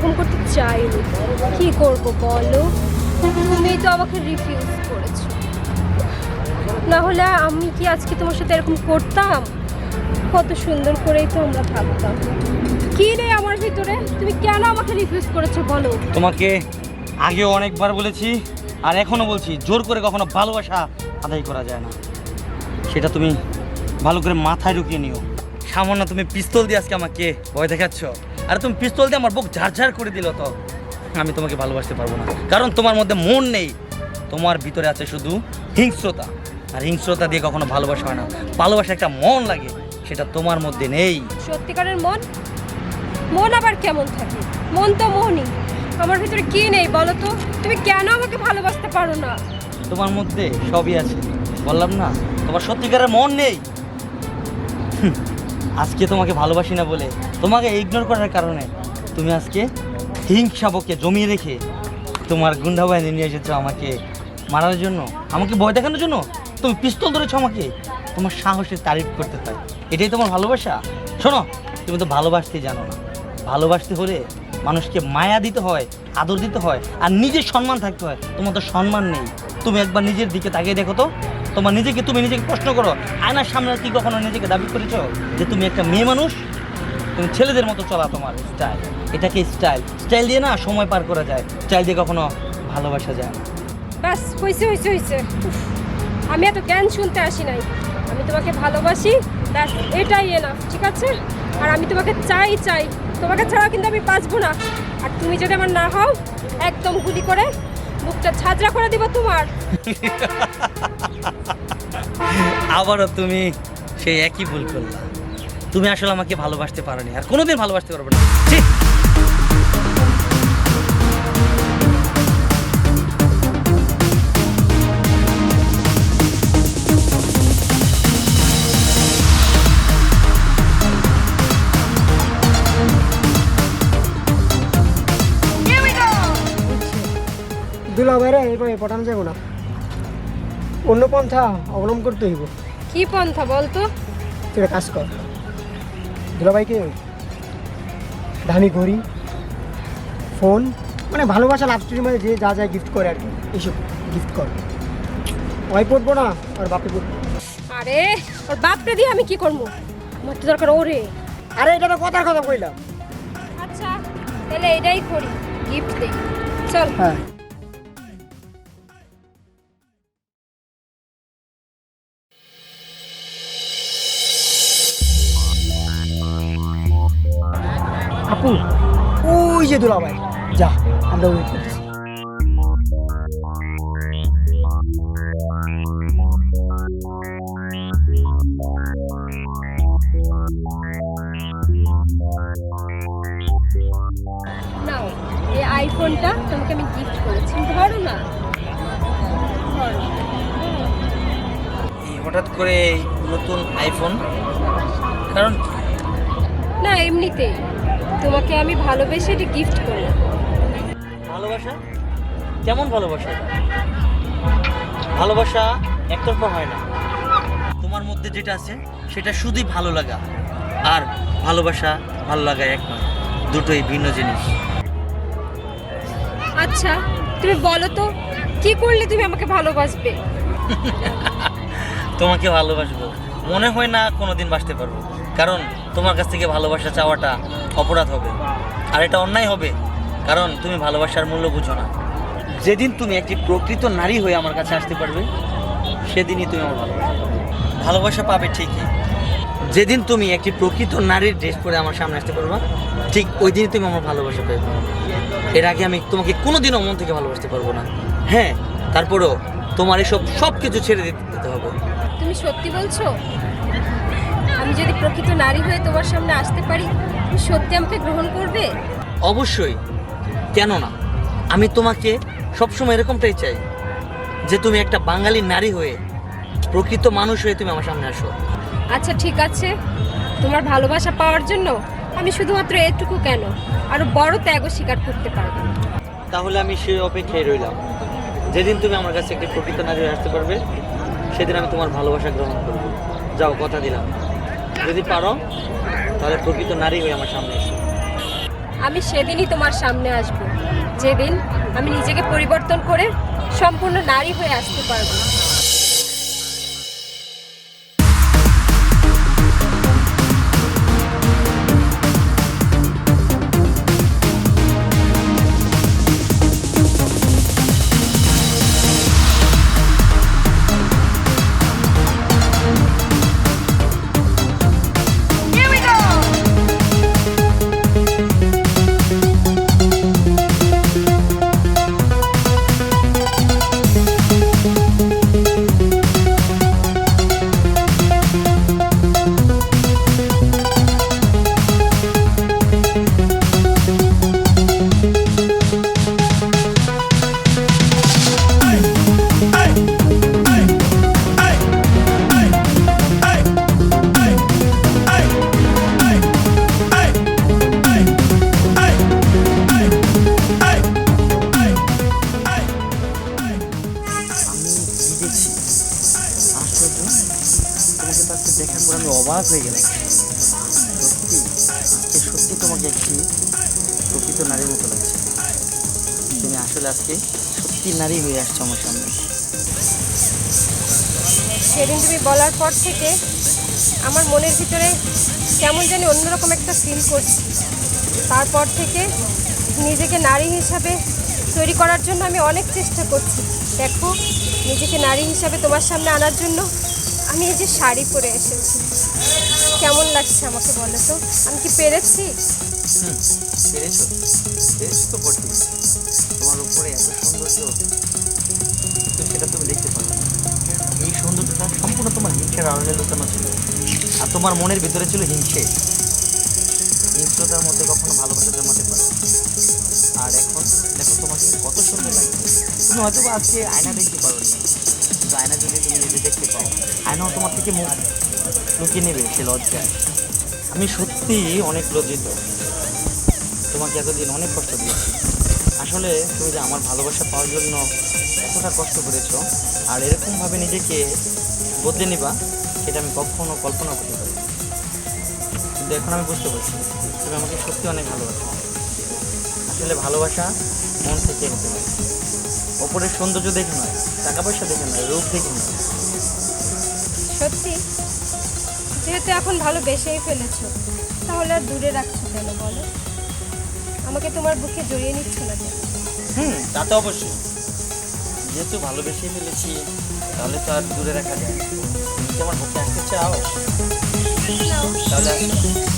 এরকম করতে চাইনি। কি করব বলো? তুমি তো আমাকে রিফিউজ করেছ। না হলে আমি কি আজকে তোমার সাথে এরকম করতাম? কত সুন্দর করেই তো আমরা থাকতাম। কি রে আমার ভিতরে? তুমি কেন আমাকে রিফিউজ করেছ বলো? তোমাকে আগেও অনেকবার বলেছি, আর এখনও বলছি, জোর করে কখনো ভালোবাসা আদায় করা যায় না। সেটা তুমি ভালো করে মাথায় ঢুকিয়ে নিও। সামান্য তুমি পিস্তল দিয়ে আজকে আমাকে ভয় দেখাচ্ছ। আর তুমি পিস্তল দিয়ে আমার বুক ঝাড়ঝাড় করে দিল তো। আমি তোমাকে ভালোবাসতে পারব না। কারণ তোমার মধ্যে মন নেই। তোমার ভিতরে আছে শুধু হিংস্রতা। আর হিংস্রতা দিয়ে কখনো ভালোবাসা হয় না। ভালোবাসা একটা মন লাগে সেটা তোমার মধ্যে নেই। সত্যিকারের মন? মন আবার কেমন থাকে? মন তো মনই। আমার ভিতরে কি নেই বলো তো? তুমি কেন আমাকে ভালোবাসতে পারো না? তোমার মধ্যে সবই আছে। বললাম না তোমার সত্যিকারের মন নেই। আজকে তোমাকে ভালোবাসি না বলে তোমাকে ইগনোর করার কারণে তুমি আজকে হিংসাবকে জমিয়ে রেখে তোমার গুন্ডা বাহিনী নিয়ে এসেছ আমাকে মারার জন্য, আমাকে ভয় দেখানোর জন্য? তুমি পিস্তল ধরেছো আমাকে। তোমার সাহসের তারিফ করতে হয় এটাই তোমার ভালোবাসা? শোনো, তুমি তো ভালোবাসতে জানো না। ভালোবাসতে হলে মানুষকে মায়া দিতে হয়, আদর দিতে হয়, আর নিজের সম্মান থাকতে হয়। তোমার তো সম্মান নেই। তুমি একবার নিজের দিকে তাকিয়ে দেখো তো। তোমার নিজেকে তুমি নিজেকে প্রশ্ন করো আয়নার সামনে কি কখনো নিজেকে দাবি করেছ? যে তুমি একটা মেয়ে মানুষ তুমি ছেলেদের মতো চলা তোমার স্টাইল এটাকে স্টাইল স্টাইল দিয়ে না সময় পার করা যায় স্টাইল দিয়ে কখনো ভালোবাসা যায় না। ব্যাস হয়েছে হয়েছে হয়েছে আমি এত জ্ঞান শুনতে আসি নাই। আমি তোমাকে ভালোবাসি ব্যাস এটাই এনাফ ঠিক আছে? আর আমি তোমাকে চাই চাই। তোমাকে ছাড়া কিন্তু আমি বাঁচবো না। আর তুমি যদি আমার না হও একদম গুলি করে মুখটা ছাজরা করে দিব তোমার। আবারও তুমি সেই একই ভুল করলা। তুমি আসলে আমাকে ভালোবাসতে পারোনি আর কোনোদিন ভালোবাসতে পারবে না। ছি! দুলা বাইরে এভাবে পটানো যাব না। অন্য পন্থা অবলম্বন করতে হইব। কি পন্থা বলতো তুই কাজ কর। দুলাভাইকে দামি ঘড়ি ফোন মানে ভালোবাসা লাভ স্টোরির মধ্যে যে যা যা গিফট করে আর কি এইসব গিফট কর। ওয়াই পড়ব না আর বাপে পড়ব আরে ওর বাপরে দিয়ে আমি কি করব? আমার তো দরকার ওরে। আরে এটা তো কথার কথা কইলাম। আচ্ছা তাহলে এটাই করি গিফট দেই। চল। হ্যাঁ। আপু ওই যে দুলাভাই। যা আমরা ওয়েট করতেছি নাও এই আইফোনটা তোমাকে আমি গিফট করেছি। ধরো না। হঠাৎ করে নতুন আইফোন কারণ না এমনিতেই। তোমাকে আমি ভালোবেসে এটা গিফট করলাম। ভালোবাসা? কেমন ভালোবাসা? ভালোবাসা একতরফা হয় না। তোমার মধ্যে যেটা আছে সেটা শুধুই ভালো লাগা। আর ভালোবাসা ভালো লাগা এক নয় দুটোই ভিন্ন জিনিস। আচ্ছা তুমি বলো তো কি করলে তুমি আমাকে ভালোবাসবে? তোমাকে ভালোবাসবো। মনে হয় না কোনোদিন বাসতে পারব। কারণ তোমার কাছ থেকে ভালোবাসা চাওয়াটা অপরাধ হবে। আর এটা অন্যায় হবে, কারণ তুমি ভালোবাসার মূল্য বুঝো না। যেদিন তুমি একটি প্রকৃত নারী হয়ে আমার কাছে আসতে পারবে, সেদিনই তুমি আমার ভালোবাসা পাবে। ভালোবাসা পাবে ঠিকই। যেদিন তুমি একটি প্রকৃত নারীর ড্রেস পরে আমার সামনে আসতে পারবা, ঠিক ওই দিনই তুমি আমার ভালোবাসা পাবে এর আগে আমি তোমাকে কোনোদিনও মন থেকে ভালোবাসতে পারব না। হ্যাঁ তারপরেও তোমার এসব সব কিছু ছেড়ে দিতে হবে। তুমি সত্যি বলছো? আমি যদি প্রকৃত নারী হয়ে তোমার সামনে আসতে পারি তুমি সত্যি আমাকে গ্রহণ করবে? অবশ্যই। কেন না আমি তোমাকে সবসময় এরকমটাই চাই যে তুমি একটা বাঙালি নারী হয়ে প্রকৃত মানুষ হয়ে তুমি আমার সামনে আসো। আচ্ছা ঠিক আছে। তোমার ভালোবাসা পাওয়ার জন্য আমি শুধুমাত্র এটুকু কেন? আরও বড় ত্যাগও স্বীকার করতে পারব। তাহলে আমি সেই অপেক্ষায় রইলাম। যেদিন তুমি আমার কাছে একটি প্রকৃত নারী হয়ে আসতে পারবে সেদিন আমি তোমার ভালোবাসা গ্রহণ করব। যাও কথা দিলাম। যদি পারো, তাহলে প্রকৃত নারী হয়ে আমার সামনে এসো। আমি সেদিনই তোমার সামনে আসব। যেদিন আমি নিজেকে পরিবর্তন করে সম্পূর্ণ নারী হয়ে আসতে পারব। তোমাকে একটি প্রকৃত নারীর মতো লাগছে। তুমি আসলে আজকে সত্যি নারী হয়ে আসছো আমার সামনে। সেদিন তুমি বলার পর থেকে আমার মনের ভিতরে কেমন জানি অন্যরকম একটা ফিল করছি। তারপর থেকে নিজেকে নারী হিসাবে তৈরি করার জন্য আমি অনেক চেষ্টা করছি। দেখো, নিজেকে নারী হিসাবে তোমার সামনে আনার জন্য আমি এই যে শাড়ি পরে এসেছি। কেমন লাগছে আমাকে বলো তো? আমি কি পেরেছি? পেরেছ পেরেছ তো বটে তোমার উপরে এত সৌন্দর্য কিন্তু সেটা তুমি দেখতে পারো। এই সৌন্দর্যটা সম্পূর্ণ তোমার হিংসের আড়ালে লুকানো ছিল আর তোমার মনের ভিতরে ছিল হিংসে হিংস্রতার মধ্যে কখনো ভালোবাসা জমাতে পারে। আর এখন দেখো তোমাকে কত সুন্দর লাগছে তুমি হয়তো আজকে আয়না দেখতে পারো কিন্তু আয়না যদি তুমি নিজে দেখতে পাও আয়নাও তোমার থেকে মুখ লুকিয়ে নেবে সে লজ্জায় আমি সত্যি অনেক লজ্জিত তোমাকে এতদিন অনেক কষ্ট দিয়েছি। আসলে তুমি যে আমার ভালোবাসা পাওয়ার জন্য এতটা কষ্ট করেছ, আর এরকমভাবে নিজেকে বদলে নিবা, সেটা আমি কখনো কল্পনা করতে পারি কিন্তু এখন আমি বুঝতে পারছি, তুমি আমাকে সত্যি অনেক ভালোবাসো। আসলে ভালোবাসা মন থেকে হতে পারে। ওপরের সৌন্দর্য দেখে নয়, টাকা পয়সা দেখে নয়, রূপ দেখে নয়। সত্যি? যেহেতু এখন ভালো বেসেই ফেলেছো, তাহলে আর দূরে রাখছো কেন বলো? আমাকে তোমার বুকে জড়িয়ে নিচ্ছ না কেন? হুম তা তো অবশ্যই। যেহেতু ভালোবেসে ফেলেছি তাহলে তো আর দূরে রাখা যায় তোমার তুমি বুকে আসতে চাও তাহলে আসো।